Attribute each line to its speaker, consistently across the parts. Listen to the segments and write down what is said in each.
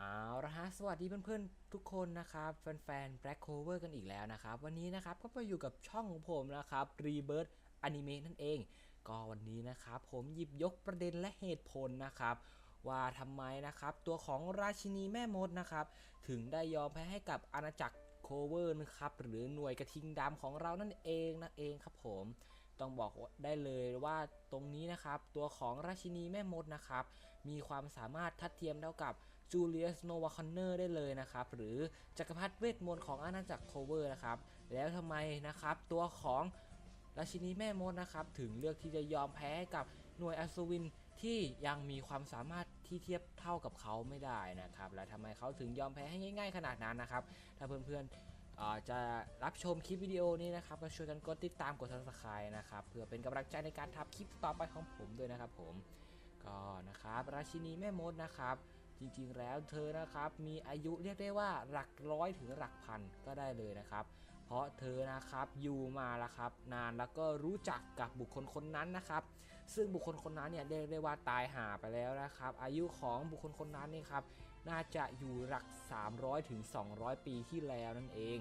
Speaker 1: เอาละฮะสวัสดีเพื่อนๆ ทุกคนนะครับแฟนๆ Black Clover กันอีกแล้วนะครับ วันนี้นะครับก็มาอยู่กับช่องของผมนะครับ Rebirth Anime นั่นเอง ก็วันนี้นะครับผมหยิบยกประเด็นและเหตุผลนะครับ ว่าทำไมนะครับตัวของราชินีแม่มดนะครับ ถึงได้ยอมแพ้ให้กับอาณาจักรโคเวอร์นะครับ หรือหน่วยกระทิงดำของเรานั่นเองนะเองครับผมต้องบอกได้เลยว่าตรงนี้นะครับ ตัวของราชินีแม่มดนะครับ มีความสามารถทัดเทียมเท่ากับ จูเลียสโนวาคอนเนอร์ได้เลยนะครับ หรือจักรพรรดิเวทมนต์ของอาณาจักรโคเวอร์นะครับ แล้วทำไมนะครับ ตัวของราชินีแม่มดนะครับ ถึงเลือกที่จะยอมแพ้กับหน่วยอัศวินที่ยังมีความสามารถที่เทียบเท่ากับเขาไม่ได้นะครับ และทำไมเขาถึงยอมแพ้ให้ง่าย ๆ ขนาดนั้นนะครับ ถ้าเพื่อนๆจะรับชมคลิปวิดีโอนี้นะครับก็ช่วยกันกดติดตามกด subscribe นะครับ เพื่อเป็นกำลังใจในการทำคลิปต่อไปของผมด้วยนะครับผม ก็นะครับราชินีแม่มดนะครับ จริงๆ แล้วเธอนะครับมีอายุเรียกได้ว่าหลักร้อยถึงหลักพันก็ได้เลยนะครับ เพราะเธอนะครับอยู่มาแล้วครับ นานแล้วก็รู้จักกับบุคคลคนนั้นนะครับ ซึ่งบุคคลคนนั้นเนี่ยเรียกได้ว่าตายหาไปแล้วนะครับ อายุของบุคคลคนนั้นนี่ครับน่าจะอยู่หลัก 300ถึง200 ปีที่แล้วนั่นเอง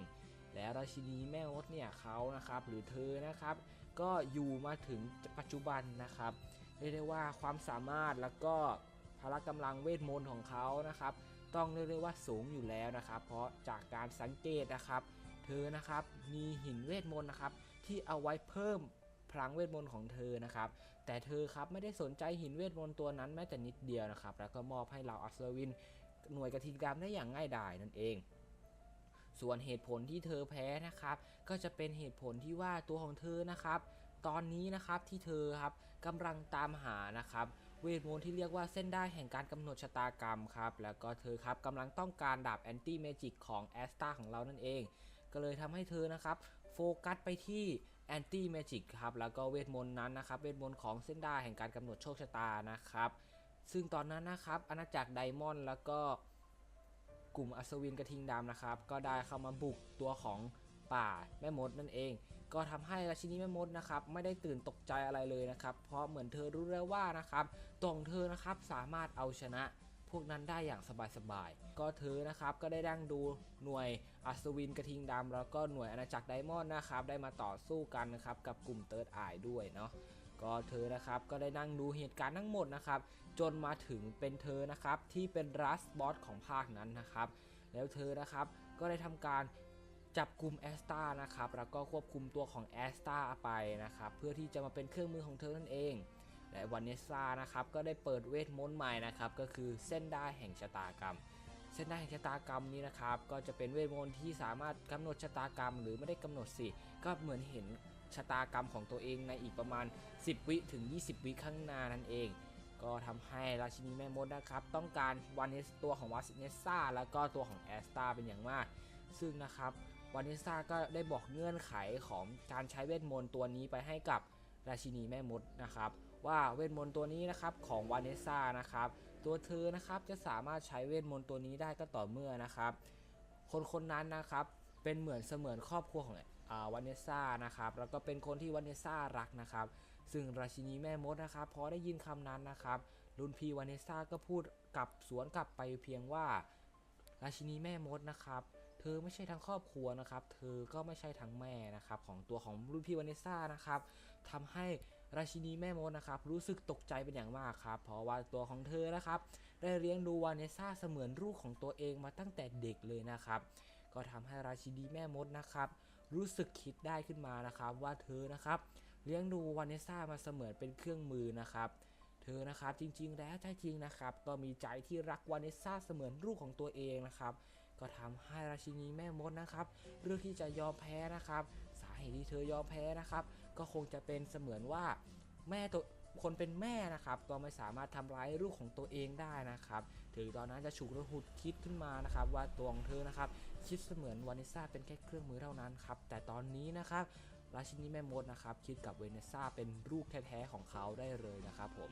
Speaker 1: และราชินีแม่มดเนี่ยเขานะครับหรือเธอนะครับ ก็อยู่มาถึงปัจจุบันนะครับเรียกได้ว่าความสามารถแล้วก็ พละกำลังเวทมนต์ของเขานะครับ ต้องเรียกได้ว่าสูงอยู่แล้วนะครับ เพราะจากการสังเกตนะครับ เธอนะครับมีหินเวทมนต์นะครับ ที่เอาไว้เพิ่มพลังเวทมนต์ของเธอนะครับ แต่เธอครับไม่ได้สนใจหินเวทมนต์ตัวนั้นแม้แต่นิดเดียวนะครับ แล้วก็มอบให้เหล่าอัศวิน หน่วยกระทิงดำได้อย่างง่ายดายนั่นเองส่วนเหตุผลที่เธอแพ้นะครับ ก็จะเป็นเหตุผลที่ว่าตัวของเธอนะครับ ตอนนี้นะครับที่เธอครับกำลังตามหานะครับ เวทมนต์ที่เรียกว่าเส้นได้แห่งการกำหนดชะตากรรมครับ แล้วก็เธอครับกำลังต้องการดาบแอนตี้เมจิกของแอสตาของเรานั่นเอง ก็เลยทำให้เธอนะครับโฟกัสไปที่แอนตี้เมจิกครับ แล้วก็เวทมนต์นั้นนะครับเวทมนต์ของเส้นได้แห่งการกำหนดโชคชะตานะครับซึ่งตอนนั้นนะครับอาณาจักรไดมอนด์แล้วก็กลุ่มอัศวินกระทิงดำนะครับ ก็ได้เข้ามาบุกตัวของ ป่าแม่มดนั่นเอง ก็ทำให้ราชินีแม่มดนะครับไม่ได้ตื่นตกใจอะไรเลยนะครับ เพราะเหมือนเธอรู้แล้วว่านะครับตองเธอนะครับสามารถเอาชนะพวกนั้นได้อย่างสบายๆ ก็เธอนะครับก็ได้ดั่งดูหน่วยอัศวินกระทิงดำแล้วก็หน่วยอาณาจักรไดมอนด์นะครับได้มาต่อสู้กันนะครับกับกลุ่มเติร์ดอายด้วยเนาะก็เธอนะครับก็ได้นั่งดูเหตุการณ์ทั้งหมดนะครับจนมาถึงเป็นเธอนะครับที่เป็นรัสบอสของภาคนั้นนะครับแล้วเธอนะครับก็ได้ทำการ จับกลุ่มแอสตานะครับแล้วก็ควบคุมตัวของแอสตาไปนะครับเพื่อที่จะมาเป็นเครื่องมือของเธอนั่นเอง และวันเนซ่านะครับก็ได้เปิดเวทมนต์ใหม่นะครับก็คือเส้นได้แห่งชะตากรรม เส้นได้แห่งชะตากรรมนี้นะครับก็จะเป็นเวทมนต์ที่สามารถกำหนดชะตากรรม หรือไม่ได้กำหนดสิก็เหมือนเห็นชะตากรรมของตัวเองในอีกประมาณ 10 วิถึง 20 วิข้างหน้านั่นเอง ก็ทำให้ราชินีแม่มดนะครับต้องการวานเนสตัวของวานเนสซ่าแล้วก็ตัวของแอสตาเป็นอย่างมากซึ่งนะครับ วานเนสซาก็ได้บอกเงื่อนไขของการใช้เวทมนต์ตัวนี้ไปให้กับราชินีแม่มดนะครับ ว่าเวทมนต์ตัวนี้นะครับของวานเนสซ่านะครับตัวเธอนะครับจะสามารถใช้เวทมนต์ตัวนี้ได้ก็ต่อเมื่อนะครับ คนคนนั้นนะครับเป็นเหมือนเสมือนครอบครัวของวานเนสซ่านะครับแล้วก็เป็นคนที่วานเนสซารักนะครับ ซึ่งราชินีแม่มดนะครับพอได้ยินคำนั้นนะครับรุ่นพี่วานเนสซาก็พูดกลับสวนกลับไปเพียงว่า ราชินีแม่มดนะครับ เธอไม่ใช่ทั้งครอบครัวนะครับ เธอก็ไม่ใช่ทั้งแม่นะครับของตัวของรุ่นพี่วานเนสซ่านะครับทำให้ราชินีแม่มดนะครับรู้สึกตกใจเป็นอย่างมากครับ เพราะว่าตัวของเธอนะครับได้เลี้ยงดูวานเนสซ่าเสมือนลูกของตัวเองมาตั้งแต่เด็กเลยนะครับ ก็ทำให้ราชินีแม่มดนะครับรู้สึกคิดได้ขึ้นมานะครับ ว่าเธอนะครับเลี้ยงดูวานเนสซ่ามาเสมือนเป็นเครื่องมือนะครับเธอนะครับจริงๆแล้วแท้จริงนะครับ ก็มีใจที่รักวานเนสซ่าเสมือนลูกของตัวเองนะครับ ก็ทำให้ราชินีแม่มดนะครับเลือกที่จะยอมแพ้นะครับ สาเหตุที่เธอยอมแพ้นะครับ ก็คงจะเป็นเสมือนว่าแม่ตัวคนเป็นแม่นะครับก็ไม่สามารถทำร้ายลูกของตัวเองได้นะครับ ถึงตอนนั้นจะฉุกระหุดคิดขึ้นมานะครับ ว่าตัวของเธอนะครับคิดเสมือนวานิซ่าเป็นแค่เครื่องมือเท่านั้นครับแต่ตอนนี้นะครับราชินีแม่มดนะครับคิดกับเวเนซ่าเป็นลูกแท้ๆของเขาได้เลยนะครับผม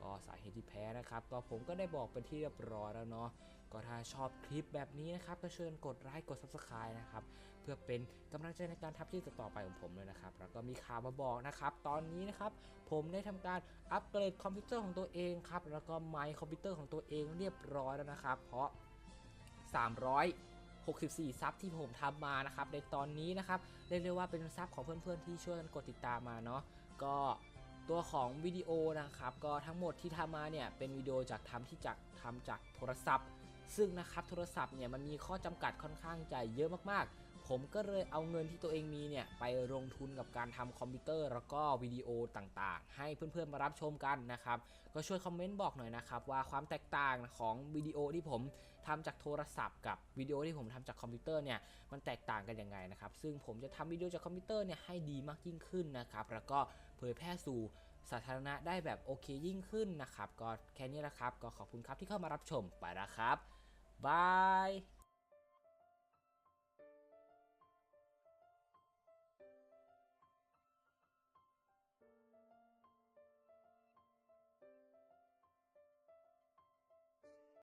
Speaker 1: ก็สาเหตุที่แพ้นะครับ ก็ผมก็ได้บอกเป็นที่เรียบร้อยแล้วเนาะ ก็ถ้าชอบคลิปแบบนี้นะครับก็เชิญกดไลค์กด subscribe นะครับเพื่อเป็นกำลังใจในการทำคลิปต่อไปของผมเลยนะครับแล้วก็มีข่าวมาบอกนะครับตอนนี้นะครับผมได้ทำการอัปเกรดคอมพิวเตอร์ของตัวเองครับแล้วก็ไมค์คอมพิวเตอร์ของตัวเองเรียบร้อยแล้วนะครับ เพราะ364 ซับที่ผมทำมานะครับในตอนนี้นะครับเรียกได้ว่าเป็นซับของเพื่อนๆที่ช่วยกันกดติดตามมาเนาะก็ ตัวของวิดีโอนะครับก็ทั้งหมดที่ทำมาเนี่ยเป็นวิดีโอจากทำที่จากทำจากโทรศัพท์ ซึ่งนะครับโทรศัพท์เนี่ยมันมีข้อจำกัดค่อนข้างใจเยอะมากๆ ผมก็เลยเอาเงินที่ตัวเองมีเนี่ยไปลงทุนกับการทำคอมพิวเตอร์แล้วก็วิดีโอต่างๆ ให้เพื่อนๆมารับชมกันนะครับ ก็ช่วยคอมเมนต์บอกหน่อยนะครับว่าความแตกต่างของวิดีโอที่ผมทำจากโทรศัพท์กับวิดีโอที่ผมทำจากคอมพิวเตอร์เนี่ยมันแตกต่างกันยังไงนะครับ ซึ่งผมจะทำวิดีโอจากคอมพิวเตอร์เนี่ยให้ดีมากยิ่งขึ้นนะครับแล้วก็เผยแพร่สู่สาธารณะได้แบบโอเคยิ่งขึ้นนะครับ ก็แค่นี้แหละครับ ก็ขอบคุณครับที่เข้ามารับชมไปแล้วครับบาย